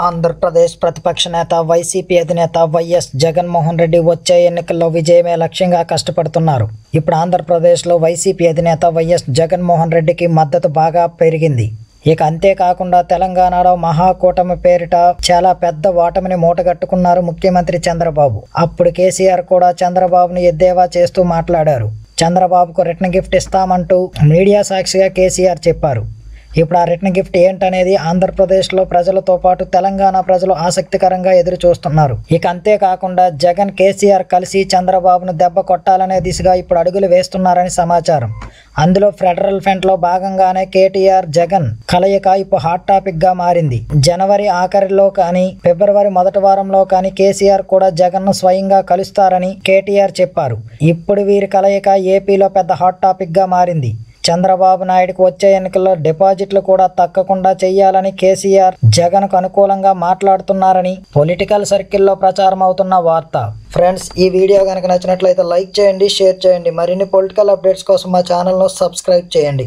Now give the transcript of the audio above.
ఆంధ్రప్రదేశ్ ప్రతిపక్ష నేత వైసీపీ అధినేత వైఎస్ జగన్మోహన్ రెడ్డి వచ్చే ఎన్నికల్లో విజయమే లక్ష్యంగా కష్టపడుతున్నారు. ఇప్పుడు ఆంధ్రప్రదేశ్లో వైసీపీ అధినేత వైఎస్ జగన్మోహన్ రెడ్డికి మద్దతు బాగా పెరిగింది. ఇక అంతేకాకుండా తెలంగాణలో మహాకూటమి పేరిట చాలా పెద్ద ఓటమిని మూటగట్టుకున్నారు ముఖ్యమంత్రి చంద్రబాబు. అప్పుడు కేసీఆర్ కూడా చంద్రబాబును ఎద్దేవా చేస్తూ మాట్లాడారు. చంద్రబాబుకు రిటర్న్ గిఫ్ట్ ఇస్తామంటూ మీడియా సాక్షిగా కేసీఆర్ చెప్పారు. ఇప్పుడు ఆ రిటర్న్ గిఫ్ట్ ఏంటనేది ఆంధ్రప్రదేశ్లో ప్రజలతో పాటు తెలంగాణ ప్రజలు ఆసక్తికరంగా ఎదురు చూస్తున్నారు ఇక అంతేకాకుండా జగన్ కేసీఆర్ కలిసి చంద్రబాబును దెబ్బ కొట్టాలనే దిశగా ఇప్పుడు అడుగులు వేస్తున్నారని సమాచారం. అందులో ఫెడరల్ ఫ్రంట్లో భాగంగానే కేటీఆర్ జగన్ కలయిక ఇప్పుడు హాట్ టాపిక్గా మారింది. జనవరి ఆఖరిలో కానీ ఫిబ్రవరి మొదటి వారంలో కానీ కేసీఆర్ కూడా జగన్ను స్వయంగా కలుస్తారని కేటీఆర్ చెప్పారు. ఇప్పుడు వీరి కలయిక ఏపీలో పెద్ద హాట్ టాపిక్గా మారింది. చంద్రబాబు నాయుడుకు వచ్చే ఎన్నికల్లో డిపాజిట్లు కూడా తక్కకుండా చేయాలని కేసీఆర్ జగన్కు అనుకూలంగా మాట్లాడుతున్నారని పొలిటికల్ సర్కిల్లో ప్రచారం అవుతున్న వార్త. ఫ్రెండ్స్ ఈ వీడియో కనుక నచ్చినట్లయితే లైక్ చేయండి షేర్ చేయండి. మరిన్ని పొలిటికల్ అప్డేట్స్ కోసం మా ఛానల్ను సబ్స్క్రైబ్ చేయండి.